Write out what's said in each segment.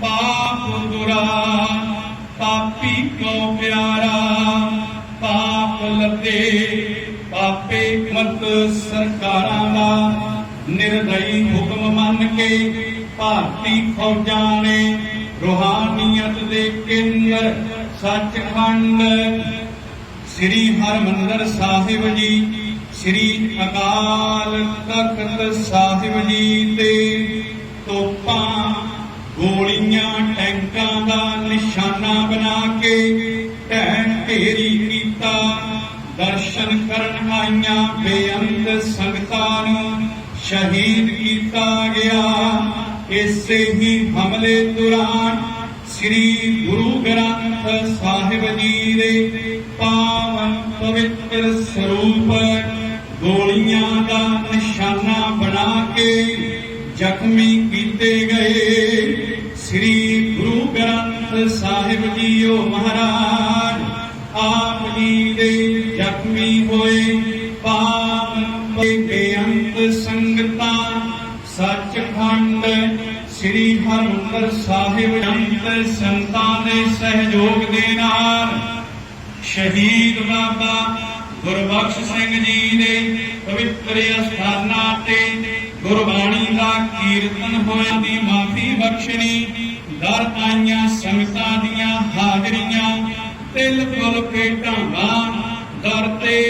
ਪਾਪ ਦੁਰਾ ਪਾਪੀ ਕੋ ਪਿਆਰਾ, ਪਾਪ ਲੱਦੇ ਪਾਪੇ ਮਤ ਸਰਕਾਰਾਂ ਦਾ ਨਿਰਦਈ ਹੁਕਮ ਮੰਨ ਕੇ ਭਾਰਤੀ ਫੌਜਾਂ ਨੇ ਰੂਹਾਨੀਅਤ ਦੇ ਕੇਂਦਰ ਸੱਚਖੰਡ ਸ੍ਰੀ ਹਰਮੰਦਰ ਸਾਹਿਬ ਜੀ, ਸ੍ਰੀ ਅਕਾਲ ਤਖਤ ਸਾਹਿਬ ਜੀ ਤੇ ਤੋਪਾਂ ਕੇ ਢਹਿ ਢੇਰੀ ਕੀਤਾ। ਦਰਸ਼ਨ ਕਰਨ ਆਈਆਂ ਬੇਅੰਤ ਸੰਗਤਾਂ ਨੂੰ ਸ਼ਹੀਦ ਕੀਤਾ ਗਿਆ। ਇਸੇ ਹੀ ਹਮਲੇ ਦੌਰਾਨ ਸ੍ਰੀ ਗੁਰੂ ਗ੍ਰੰਥ ਸਾਹਿਬ ਜੀ ਦੇ ਪਾਵਨ ਪਵਿੱਤਰ ਸਰੂਪ ਗੋਲੀਆਂ ਦਾ ਨਿਸ਼ਾਨਾ ਬਣਾ ਕੇ ਜ਼ਖਮੀ ਕੀਤੇ ਗਏ। ਸ੍ਰੀ ਗੁਰੂ ਗ੍ਰੰਥ ਸਾਹਿਬ ਮਹਾਰਾਜ, ਆਪ ਜੀ ਦੇ ਜ਼ਖਮੀ ਹੋਏ ਪਾਵਨ ਬੇਅੰਤ ਸੰਗਤਾਂ, ਸੱਚਖੰਡ ਸ੍ਰੀ ਹਰਿਮੰਦਰ ਸਾਹਿਬ ਅੰਤ ਸੰਤਾਂ ਦੇ ਸਹਿਯੋਗ ਦੇ ਨਾਲ ਸ਼ਹੀਦ ਬਾਬਾ ਗੁਰਬਖਸ਼ ਸਿੰਘ ਜੀ ਦੇ ਪਵਿੱਤਰ ਅਸਥਾਨਾਂ ਤੇ ਗੁਰਬਾਣੀ ਦਾ ਕੀਰਤਨ ਹੋਇਆ ਦੀ ਮਾਫੀ ਬਖਸ਼ਣੀ, ਦਰ ਆਈਆਂ ਸੰਗਤਾਂ ਦੀਆਂ ਹਾਜ਼ਰੀਆਂ, ਤਿਲ ਫੁੱਲ ਭੇਟਾਂ ਦਰ ਤੇ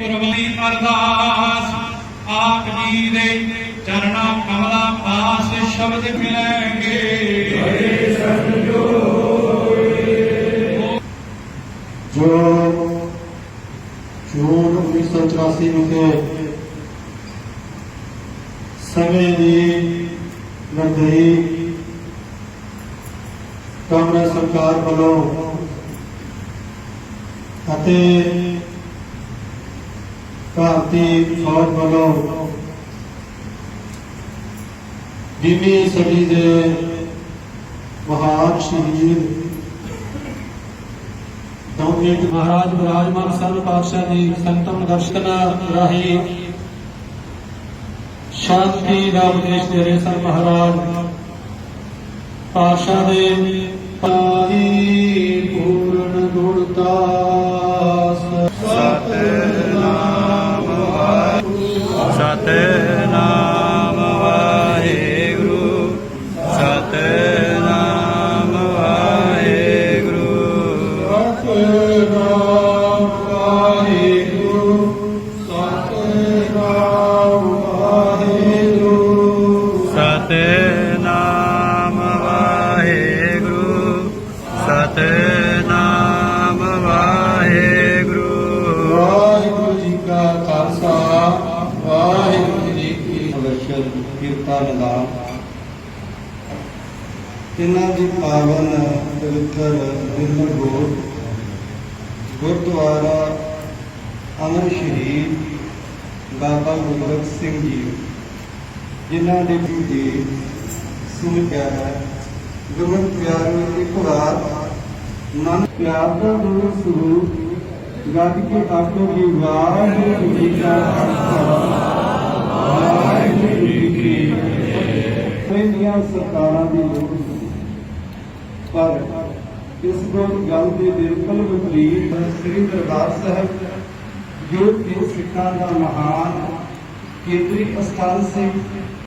ਕੁਰਬਾਨੀ ਅਰਦਾਸ। ਆਪ ਜੀ ਦੇ ਚਰਣਾ ਕਮਲਾ ਪਾਸ ਸ਼ਬਦ ਮਿਲਣਗੇ। ਜੋ ਜੂਨ 1984 ਵਿਖੇ ਸਮੇਂ ਦੀ ਨੰਦਈ ਕਾਂਗਰਸ ਸਰਕਾਰ ਵੱਲੋਂ ਅਤੇ ਭਾਰਤੀ ਫੌਜ ਵੱਲੋਂ ਵੀਹਵੀਂ ਸਦੀ ਦੇ ਮਹਾਨ ਸ਼ਹੀਦ ਦੌਲਤ ਮਹਾਰਾਜ ਵਿਰਾਜਮਾਨ ਸਰਬ ਪਾਤਸ਼ਾਹ ਦੀ ਸੰਤਮ ਦਰਸ਼ਨ ਰਾਹੀਂ ਸ਼ਾਂਤੀ ਦਾ ਉਪਦੇਸ਼ ਦੇ ਰਹੇ ਸਨ ਮਹਾਰਾਜ। ਪਾਤਸ਼ਾਹ ਦੇ ਪਾਹੀ ਪੂਰਨ ਗੁਣਤਾ ਸਤਨਾਮ ਸਤਨਾਮ ਸਤਨਾਮ ਵਾਹਿਗੁਰੂ ਸਤਨਾਮ ਵਾਹਿਗੁਰੂ। ਵਾਹਿਗੁਰੂ ਜੀ ਕਾ ਖਾਲਸਾ, ਵਾਹਿਗੁਰੂ ਜੀ ਕੀ ਫਤਿਹ। ਕੀਰਤਨ ਦਾ। ਇਹਨਾਂ ਦੀ ਪਾਵਨ ਪਵਿੱਤਰ ਨਿਰਮਲ ਗੁਰਦੁਆਰਾ ਅਮਰ ਸ਼ਹੀਦ ਬਾਬਾ ਗੁਰਬਖਸ਼ ਸਿੰਘ ਜੀ। ਜਿਨ੍ਹਾਂ ਦੇ ਜੀ ਸੁਣ ਕੇ ਹੈ ਗੁਰੂ ਪਿਆਰ ਨੂੰ ਇੱਕ ਵਾਰ ਮਨ ਪਿਆਰ ਦਾ ਗੁਰੂ ਸਰੂਪ ਗੱਜ ਕੇ ਆਖੋ ਜੀ, ਵਾਹਿਗੁਰੂ ਜੀ ਕਾ ਖਾਲਸਾ, ਵਾਹਿਗੁਰੂ ਜੀ ਕੀ ਫਤਿਹ। ਪਹਿਲੀਆਂ ਸਰਕਾਰਾਂ ਦੀ ਲੋੜ ਸੀ। ਪਰ ਇਸ ਕੋਲ ਗੱਲ ਦੇ ਬਿਲਕੁਲ ਵਿਪਰੀਤ ਸ੍ਰੀ ਦਰਬਾਰ ਸਾਹਿਬ ਜੋ ਕਿ ਸਿੱਖਾਂ ਦਾ ਮਹਾਨ ਕੇਂਦਰੀ ਅਸਥਾਨ ਸੀ